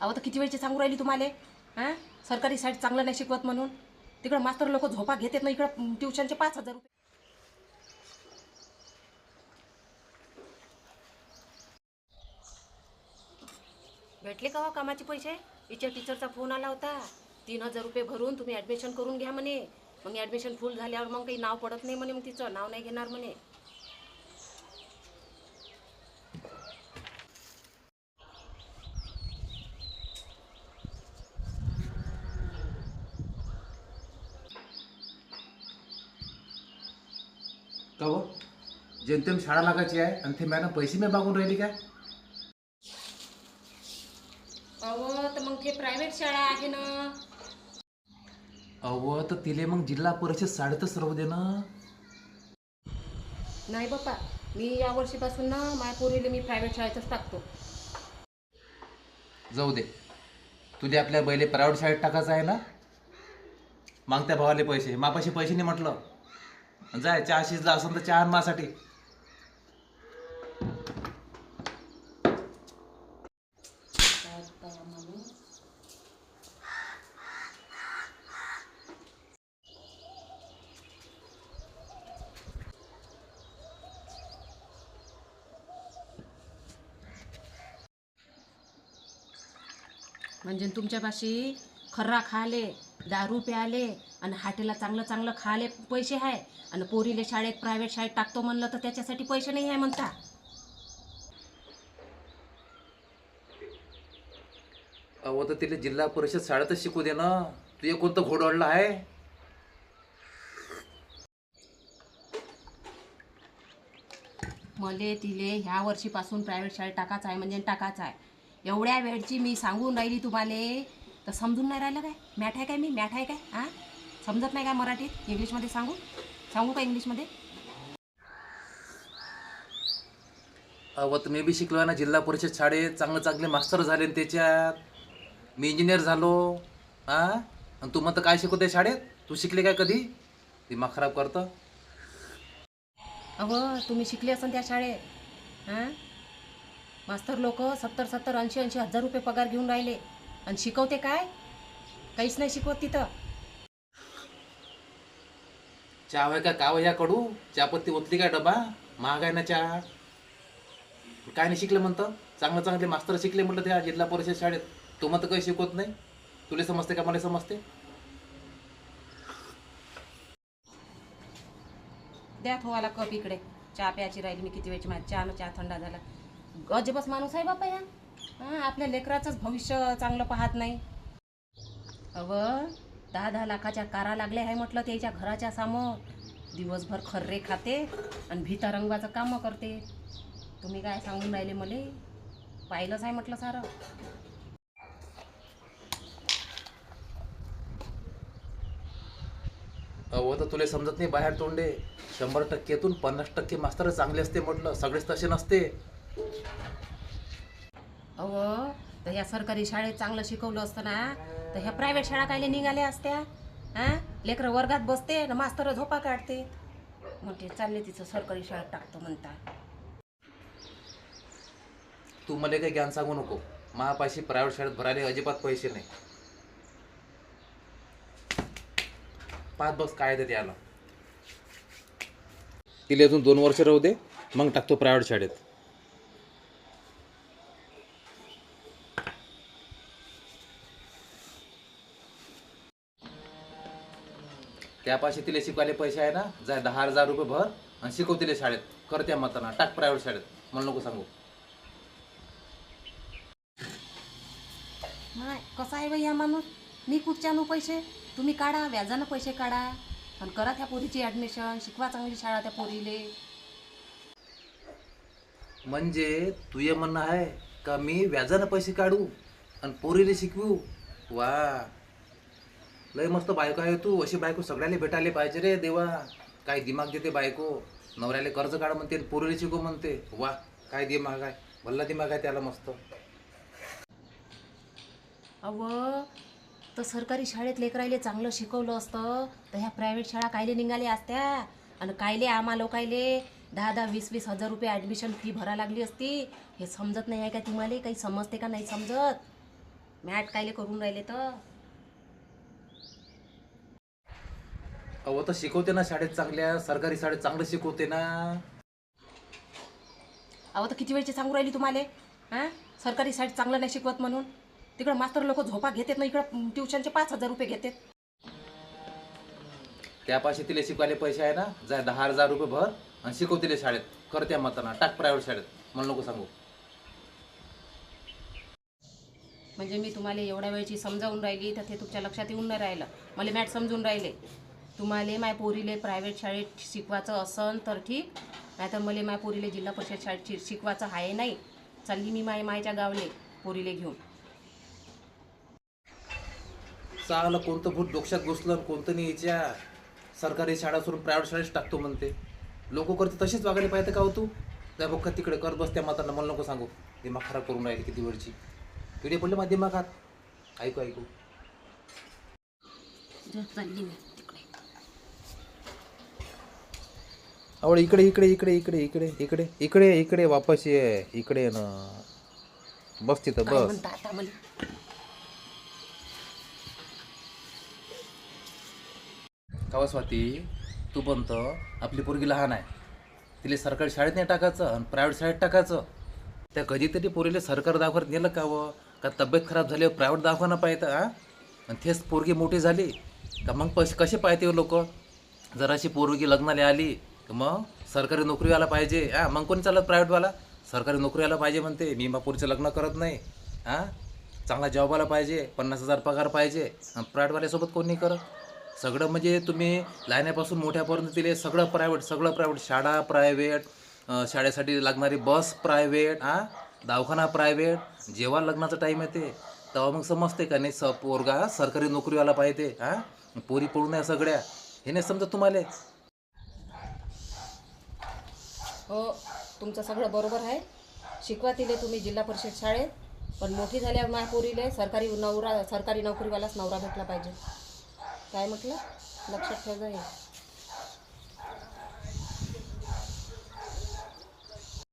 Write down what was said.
अहो तर किती वेळची सांगू राहिली तुम्हाला? हां? सरकारी शाळेत चांगलं नाही शिकवत म्हणून. तिकडं मास्तर लोक झोपा घेतात ना इकडं ट्युशनचे पाच हजार रुपये. भेटले का हो कामाचे पैसे? हिच्या टीचरचा फोन आला होता. तीन हजार रुपये भरून तुम्ही ॲडमिशन करून घ्या म्हणे. मग ॲडमिशन फुल झाल्यावर मग काही नाव पडत नाही म्हणे मग तिचं नाव नाही घेणार म्हणे. का हो? जेमतेम शाळा लागायची आहे आणि ते मॅडम पैसे मी मागून राहिली काय? अहो तर मग ते प्रायव्हेट शाळा आहे ना. अव तर तिले मग जिल्हा परिषद शाळेतच राहू दे ना. नाही बाप्पा मी या वर्षीपासून ना माझ्या पोरीला मी प्रायव्हेट शाळेतच टाकतो. जाऊ दे. तुझे आपल्या बैले प्रायव्हेट शाळेत टाकायचं आहे ना? मागत्या भावाले पैसे. मापाशी पैसे नाही म्हटलं. जाय चहा शिजला असेल तर चहा मासाठी म्हणजे तुमच्यापाशी खर्रा खाले. दारू प्याले आणि हाटेला चांगलं चांगलं खाले पैसे आहे आणि पोरीले शाळेत प्रायव्हेट शाळेत टाकतो म्हणलं तर त्याच्यासाठी पैसे नाही आहे म्हणता. अव तर तिला जिल्हा परिषद शाळेतच शिकू दे ना. तुझे कोणतं घोडवडलं आहे मले तिले ह्या वर्षीपासून प्रायव्हेट शाळेत टाकायचं आहे म्हणजे टाकायचं आहे. एवढ्या वेळची मी सांगून राहिली तुम्हाला. तर समजून नाही राहिलं काय? मॅठ आहे काय मी? मॅठ आहे काय? हां समजत नाही काय मराठीत? इंग्लिशमध्ये सांगू? सांगू का इंग्लिशमध्ये? अव तर मी बी शिकलो ना जिल्हा परिषद शाळेत चांगले चांगले मास्तर झाले न त्याच्यात. मी इंजिनियर झालो हा आणि तू म्हणतं काय शिकवते शाळेत? तू शिकले काय कधी? दिमाग खराब करतं. अहो तुम्ही शिकले असन त्या शाळेत हां मास्तर लोक सत्तर सत्तर ऐंशी ऐंशी हजार रुपये पगार घेऊन राहिले. आणि शिकवते काय? काहीच नाही शिकवत तिथं. चहा आहे का? काव या कडू? चहापत्ती ओतली काय डबा? महाग आहे ना चहा. काय नाही शिकले म्हणतं. चांगलं चांगले मास्तर शिकले म्हटलं त्या जिल्हा परिषद शाळेत. तू म्हणतं काही शिकवत नाही. तुला समजते का मला समजते? द्या थोवाला कप इकडे. चहा प्यायची राहिली मी किती वेळची माझ्या चहा चहा थंडा झाला. गजबस माणूस आहे बापा या हां आपल्या लेकराचंच भविष्य चांगलं पाहत नाही. अव दहा दहा लाखाच्या कारा लागल्या आहे म्हटलं त्याच्या घराच्या समोर. दिवसभर खर्रे खाते आणि भीता रंगवाचं कामं करते. तुम्ही काय सांगून राहिले मले? पाहिलंच आहे म्हटलं सारं. अहो तर तुला समजत नाही बाहेर तोंडे. शंभर टक्केतून पन्नास टक्के मास्तर चांगले असते म्हटलं सगळेच तसे नसते. अहो तर ह्या सरकारी शाळेत चांगलं शिकवलं असतं ना तर ह्या प्रायव्हेट शाळा कायले निघाल्या असत्या? हां? लेकरं वर्गात बसते ना मास्तर झोपा काढते. म्हणते चालले तिचं सरकारी शाळेत टाकतो म्हणता. तू मला काही ज्ञान सांगू नको. महापाशी प्रायव्हेट शाळेत भरायला अजिबात पैसे नाही. पाच बस काय देते याला तिला अजून दोन वर्ष राहू दे मग टाकतो प्रायव्हेट शाळेत. त्यापाशी तिला शिकवायला पैसे आहे ना जा दहा हजार रुपये भर आणि शिकव तिला शाळेत. कर त्या मताना टाक प्रायव्हेट शाळेत. मला नको सांगू. नाही कसा आहे बाई हा माणूस? मी कुठच्या आणू पैसे? तुम्ही काढा व्याजानं पैसे काढा. आणि करा त्या पोरीची ॲडमिशन शिकवा चांगली शाळा त्या पोरीले. म्हणजे तुझे म्हणणं आहे का मी व्याजानं पैसे काढू आणि पोरीले शिकवू? वा. लय मस्त बायको आहे तू. अशी बायको सगळ्याला भेटायला पाहिजे रे देवा. काय दिमाग देते बायको. नवऱ्याला कर्ज काढ म्हणते आणि पोरीला शिकू म्हणते. वा काय दिमाग आहे. भल्ला दिमाग आहे त्याला मस्त. अव तर सरकारी शाळेत लेकरायले चांगलं शिकवलं असतं. तर ह्या प्रायव्हेट शाळा कायले निघाल्या असत्या? आणि कायले आम्हा लोकायले दहा दहा वीस वीस हजार रुपये ॲडमिशन फी भरा लागली असती? हे समजत नाही आहे का तुम्हाला? काही समजते का नाही समजत? मॅट कायले करून राहिले तर? अहो तर शिकवते ना शाळेत चांगल्या सरकारी शाळेत चांगलं शिकवते ना. अहो तर किती वेळची सांगू राहिली तुम्हाला? हां? सरकारी शाळेत चांगलं नाही शिकवत म्हणून. तिकडं मास्तर लोक झोपा घेतात ना इकडं ट्युशनचे पाच हजार रुपये घेतात. त्यापाशी तिला शिकवायला पैसे आहे ना जा दहा हजार रुपये भर आणि शिकव तिला शाळेत. करते मताना टाक प्रायव्हेट शाळेत. मला नको सांगू. म्हणजे मी तुम्हाला एवढ्या वेळची समजावून राहिली तर ते तुमच्या लक्षात येऊन नाही राहिलं. मला मॅट समजून राहिले. तुम्हाला माय पोरीले प्रायव्हेट शाळेत शिकवायचं असन तर ठीक. नाहीतर मला माय पोरीले जिल्हा परिषद शाळेत शिकवायचं आहे नाही. चालली मी माय मायच्या गावले पोरीले घेऊन. चांगलं कोणतं भूत डोक्यात घुसलं आणि कोणतं नाही याच्या? सरकारी शाळा सोडून प्रायव्हेट शाळेत टाकतो म्हणते. लोक करते तशीच वागायला पाहिजे का हो तू? त्या बघ तिकडे करत बस त्या मातांना मला नको सांगू. दिमाग खराब करून राहिली किती वेळची किडे पडले माझ्या दिमागात ऐकू. ऐकू चालली मी तिकडे आवड इकडे इकडे इकडे इकडे इकडे इकडे इकडे इकडे वापस ये इकडे ना. बस तिथं बस. कावा स्वाती तू पण तर आपली पोरगी लहान आहे. तिला सरकारी शाळेत नाही टाकायचं आणि प्रायव्हेट शाळेत टाकायचं. त्या कधीतरी पोरीला सरकारी दवाखान्यात नेलं का व का तब्येत खराब झाली प्रायव्हेट दवाखाना पाहतं हा आणि तेच पोरगी मोठी झाली. का मग पैसे कसे पाहते लोक? जराशी पोरगी लग्नाला आली तर मग सरकारी नोकरीवाला पाहिजे. हा मग कोण चालत प्रायव्हेटवाला सरकारी नोकरीवाला पाहिजे म्हणते. मी मग लग्न करत नाही. हा? चांगला जॉबवाला पाहिजे. पन्नास हजार पगार पाहिजे. प्रायव्हेटवाल्यासोबत कोण नाही करत? सगळं म्हणजे तुम्ही लहान्यापासून मोठ्यापर्यंत दिले. सगळं प्रायव्हेट सगळं प्रायव्हेट शाळा प्रायव्हेट शाळेसाठी लागणारी बस प्रायव्हेट हां? दवाखाना प्रायव्हेट जेव्हा लग्नाचा टाईम येते तेव्हा मग समजते का नाही स पोरगा सरकारी नोकरीवाला पाहिजे. हां? पोरी पडू नये सगळ्या. हे नाही समजत तुम्हाला? हो तुमचं सगळं बरोबर आहे. शिकवा तिले तुम्ही जिल्हा परिषद शाळेत. पण मोठी झाल्यावर माझ्या पोरीले सरकारी नवरा सरकारी नोकरीवालाच नवरा भेटला पाहिजे. काय म्हटलं? लक्षात ठेवा हे.